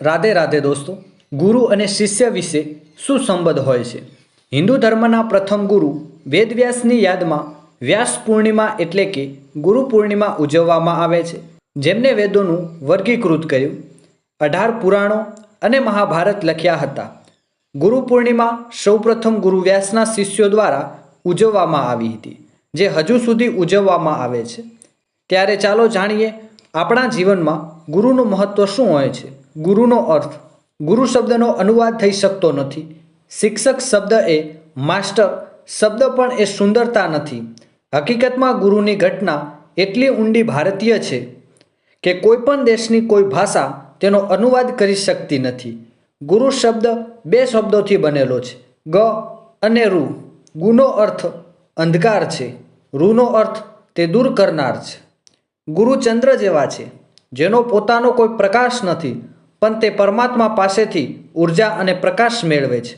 રાધે રાધે દોસ્તો, ગુરુ અને શિષ્ય વિશે શું સંબંધ હોય છે? હિન્દુ ધર્મના પ્રથમ ગુરુ વેદવ્યાસની યાદમાં વ્યાસ પૂર્ણિમા એટલે કે ગુરુ પૂર્ણિમા ઉજવવામાં આવે છે. જેમને વેદોનું વર્ગીકૃત કર્યું. અઢાર પુરાણો અને મહાભારત લખ્યા હતા. ગુરુ પૂર્ણિમા સૌપ્રથમ ગુરુ વ્યાસના શિષ્યો દ્વારા ઉજવવામાં આવી હતી, જે હજુ સુધી ઉજવવામાં આવે છે. ત્યારે ચાલો જાણીએ આપણા જીવનમાં ગુરુનું મહત્ત્વ શું હોય છે. ગુરુનો અર્થ, ગુરુ શબ્દનો અનુવાદ થઈ શકતો નથી. શિક્ષક શબ્દ એ માસ્ટર, શબ્દ પણ એ સુંદરતા નથી. હકીકતમાં ગુરુની ઘટના એટલી ઊંડી ભારતીય છે કે કોઈ પણ દેશની કોઈ ભાષા તેનો અનુવાદ કરી શકતી નથી. ગુરુ શબ્દ બે શબ્દોથી બનેલો છે. ગ અને રૂ ગુનો અર્થ અંધકાર છે. રૂનો અર્થ તે દૂર કરનાર છે. ગુરુ ચંદ્ર જેવા છે, જેનો પોતાનો કોઈ પ્રકાશ નથી પણ તે પરમાત્મા પાસેથી ઊર્જા અને પ્રકાશ મેળવે છે.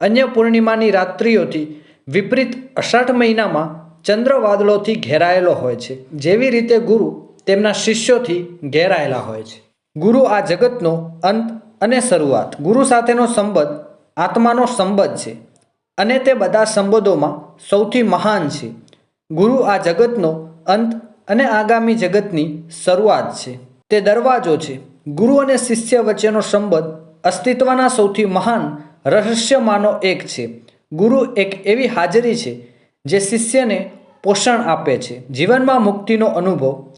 અન્ય પૂર્ણિમાની રાત્રિઓથી વિપરીત અષાઢ મહિનામાં ચંદ્ર વાદળોથી ઘેરાયેલો હોય છે. જેવી રીતે ગુરુ તેમના શિષ્યોથી ઘેરાયેલા હોય છે. ગુરુ આ જગતનો અંત અને શરૂઆત. ગુરુ સાથેનો સંબંધ આત્માનો સંબંધ છે અને તે બધા સંબંધોમાં સૌથી મહાન છે. ગુરુ આ જગતનો અંત અને આગામી જગતની શરૂઆત છે. તે દરવાજો છે. ગુરુ અને શિષ્ય વચ્ચેનો સંબંધ અસ્તિત્વના સૌથી મહાન રહસ્યમાંનો એક છે. ગુરુ એક એવી હાજરી છે જે શિષ્યને પોષણ આપે છે. જીવનમાં મુક્તિનો અનુભવ.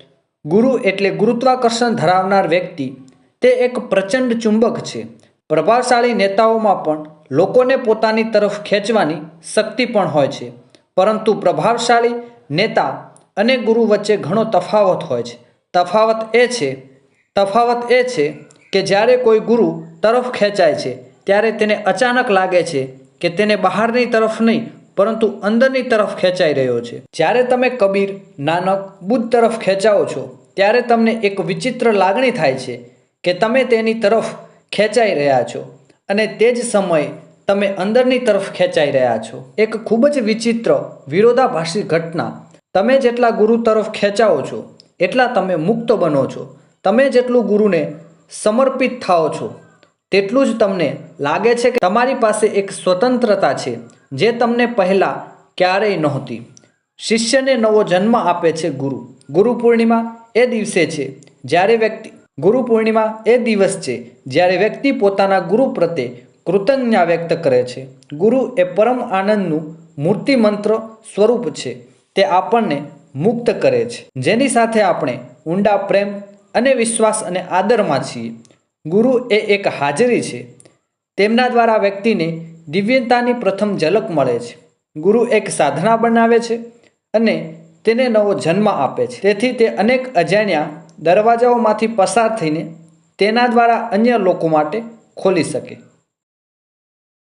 ગુરુ એટલે ગુરુત્વાકર્ષણ ધરાવનાર વ્યક્તિ. તે એક પ્રચંડ ચુંબક છે. પ્રભાવશાળી નેતાઓમાં પણ લોકોને પોતાની તરફ ખેંચવાની શક્તિ પણ હોય છે. પરંતુ પ્રભાવશાળી નેતા અને ગુરુ વચ્ચે ઘણો તફાવત હોય છે. તફાવત એ છે તફાવત એ છે કે જ્યારે કોઈ ગુરુ તરફ ખેંચાય છે, ત્યારે તેને અચાનક લાગે છે કે તેને બહારની તરફ નહીં, પરંતુ અંદરની તરફ ખેંચાઈ રહ્યો છે. જ્યારે તમે કબીર, નાનક, બુદ્ધ તરફ ખેંચાઓ છો, ત્યારે તમને એક વિચિત્ર લાગણી થાય છે કે તમે તેની તરફ ખેંચાઈ રહ્યા છો અને તે જ સમયે તમે અંદરની તરફ ખેંચાઈ રહ્યા છો. એક ખૂબ જ વિચિત્ર વિરોધાભાસી ઘટના. તમે જેટલા ગુરુ તરફ ખેંચાઓ છો, એટલા તમે મુક્ત બનો છો. તમે જેટલું ગુરુને સમર્પિત થાઓ છો, તેટલું જ તમને લાગે છે કે તમારી પાસે એક સ્વતંત્રતા છે, જે તમને પહેલાં ક્યારેય નહોતી. શિષ્યને નવો જન્મ આપે છે ગુરુ. ગુરુ પૂર્ણિમા એ દિવસે છે, જ્યારે વ્યક્તિ ગુરુ પૂર્ણિમા એ દિવસ છે, જ્યારે વ્યક્તિ પોતાના ગુરુ પ્રત્યે કૃતજ્ઞતા વ્યક્ત કરે છે. ગુરુ એ પરમ આનંદનું મૂર્તિ મંત્ર સ્વરૂપ છે. તે આપણને મુક્ત કરે છે. જેની સાથે આપણે ઊંડા પ્રેમ અને વિશ્વાસ અને આદરમાં છીએ. ગુરુ એ એક હાજરી છે. તેમના દ્વારા વ્યક્તિને દિવ્યતાની પ્રથમ ઝલક મળે છે. ગુરુ એક સાધના બનાવે છે અને તેને નવો જન્મ આપે છે. તેથી તે અનેક અજાણ્યા દરવાજાઓમાંથી પસાર થઈને તેના દ્વારા અન્ય લોકો માટે ખોલી શકે.